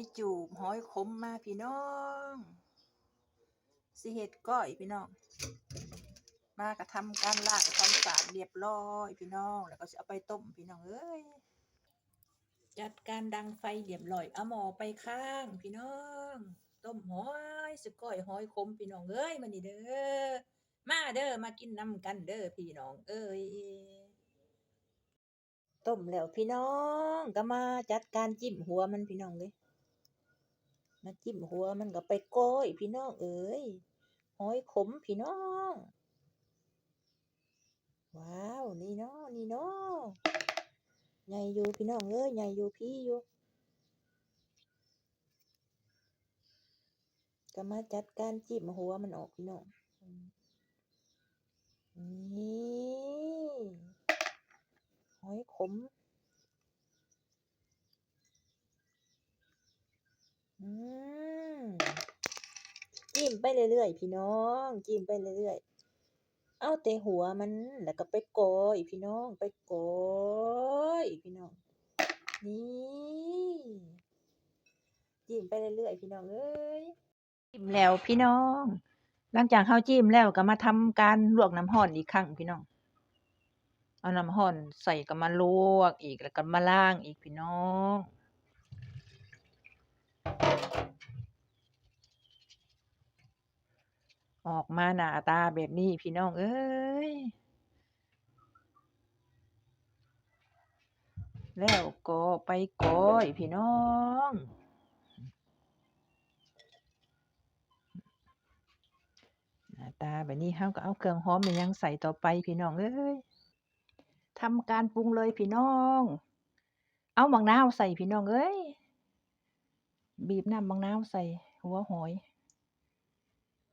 อยจูบหอยขมมาพี่น้องสิเฮ็ดก้อยพี่น้อง มากระทำการล้างความสะอาดเรียบร้อยพี่น้อง แล้วก็สิเอาไปต้มพี่น้องเอ้ยจัดการดังไฟเรียบร้อยเอาหม้อไปข้างพี่น้อง ต้มหอยสก้อยหอยขมพี่น้องเอ้ยมานี่เด้อมาเด้อมากินน้ำกันเด้อพี่น้องเอ้ยต้มแล้วพี่น้องก็มาจัดการจิ้มหัวมันพี่น้องเลย มาจิ้มหัวมันก็ไปก้อยพี่น้องเอ้ยหอยขมพี่น้อง ว้าวนี่เนาะนี่เนาะใหญ่อยู่พี่น้องเอ้ยใหญ่อยู่พี่อยู่ก็มาจัดการจิ้มหัวมันออกพี่น้องนี่หอยขม อืมจิ้ม ไปเรื่อยๆพี่น้องจิ้มไปเรื่อยๆเอาแต่หัวมันแล้วก็ไปกอยพี่น้องไปกอยพี่น้องนี่จิ้มไปเรื่อยๆพี่น้องเอ้ยจิ้มแล้วพี่น้อง หลังจากเฮาจิ้มแล้วก็มาทำการลวกน้ำร้อนอีกครั้งพี่น้องเอาน้ำร้อนใส่ก็มาลวกอีกแล้วก็มาล้างอีกพี่น้อง ออกมาหน้าตาแบบนี้พี่น้องเอ้ย แล้วก็ไปก้อยพี่น้อง หน้าตาแบบนี้เฮาก็เอาเครื่องหอมยังใส่ต่อไปพี่น้องเอ้ยทำการปรุงเลยพี่น้อง เอาบักนาวใส่พี่น้องเอ้ย บีบน้ำบักนาวใส่หัวหอย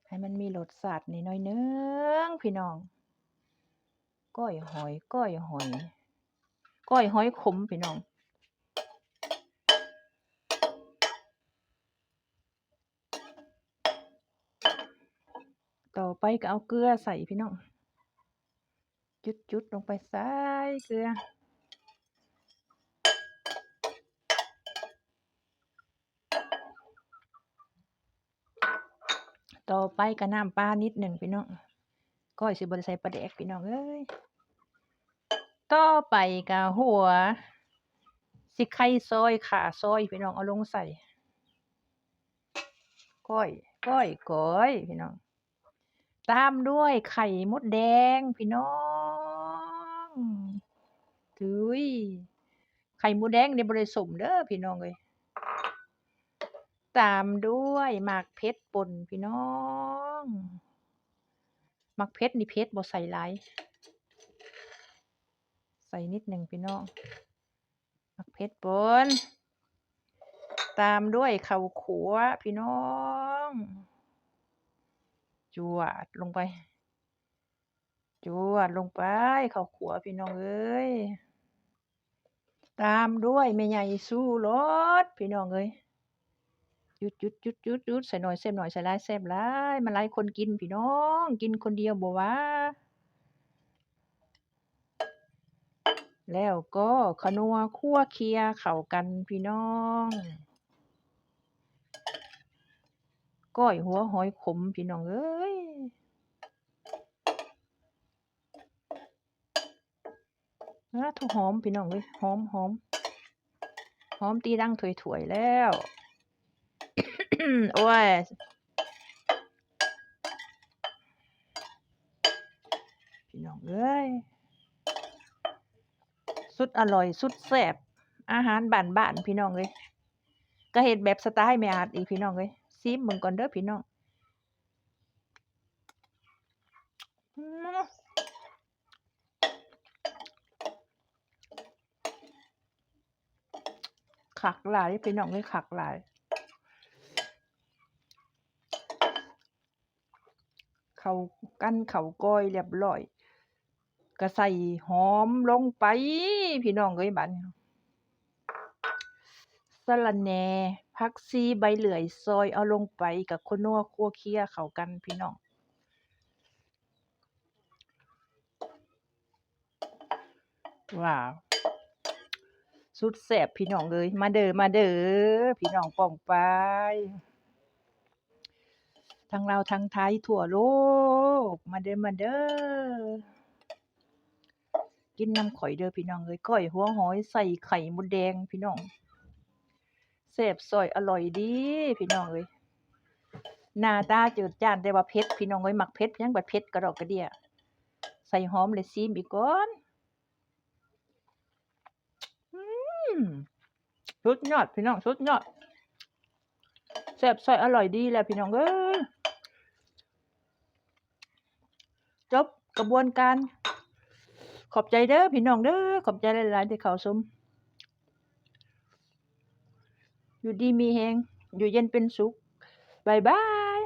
ให้มันมีรสชาตินิดหน่อยนึงพี่น้อง ก้อยหอยก้อยหอย ก้อยหอยขมพี่น้องต่อไปก็เอาเกลือใส่พี่น้อง จุดๆลงไปใส่เกลือ ต่อไปก็น้ำปลานิดหนึ่งพี่น้องก้อยสิบ่ได้ใส่ปลาแดกพี่น้องเอ้ยต่อไปก็หัว สิไข่ซอยขาซอยพี่น้องเอาลงใส่ก้อยก้อยก้อยพี่น้อง ตามด้วยไข่มดแดงพี่น้องถุยไข่มดแดงในบ่ได้สมเด้อพี่น้องเอ้ย ตามด้วยหมากเพชรป่นพี่น้องหมากเพชรนี่เพชรบ่ใส่หลายใส่นิดหนึ่งพี่น้องหมากเพชรป่นตามด้วยข้าวขัวพี่น้อง จวดลงไป จวดลงไปข้าวขัวพี่น้องเอ้ยตามด้วยแม่ใหญ่สู้รสพี่น้องเอ้ย หยุดหยุดหยุดหยุดหยุดใส่หน่อยแซ่บหน่อยใส่ลายแซ่บหลายมันหลายคนกินพี่น้อง กินคนเดียวบ่วาแล้วก็ขนัวคั่วเคียเข้ากันพี่น้องก้อยหัวหอยขมพี่น้องเอ้ยนะทุกหอมพี่น้องเอ้ยหอมหอมหอมตีดังถวยๆแล้ว โอ้ยพี่น้องเอ้ยสุดอร่อยสุดแซ่บอาหารบ้านๆพี่น้องเอ้ยก็เฮ็ดแบบสไตล์แม่อาจอีกพี่น้องเอ้ยซิมเบิ่งก่อนเด้อพี่น้องอืมคักหลายพี่น้องเอ้ยคักหลาย เขากันเขาก้อยเรียบร้อยก็ใส่หอมลงไป พี่น้องเอ้ยบัดนี้สะระแหน่ผักชีใบเหลื่อยซอยเอาลงไปกับคนนัวคั่วเคี่ยเขากันพี่น้องว้าวสุดแซ่บพี่น้องเอ้ยมาเด้อมาเด้อพี่น้องป้องไป ทั้งเราทั้งไทยทั่วโลก มาเด้อมาเด้อกินน้ำข่อยเด้อพี่น้องเอ้ยก้อยหัวหอยใส่ไข่มดแดงพี่น้องแซ่บซอยอร่อยดี พี่น้องเอ้ยหน้าตาจืดจ้านแต่ว่าเผ็ดพี่น้องเอ้ยมักเผ็ดยังบัดเผ็ดกระดอกกระเดียใส่หอมเลยซีมอีกก่อนอืมสุดยอดพี่น้องสุดยอดแซ่บซอยอร่อยดีแหละพี่น้องเอ้ยจบ กระบวนการ ขอบใจเด้อพี่น้องเด้อขอบใจหลายๆที่เขาสมอยู่ดีมีแฮงอยู่เย็นเป็นสุขบายบาย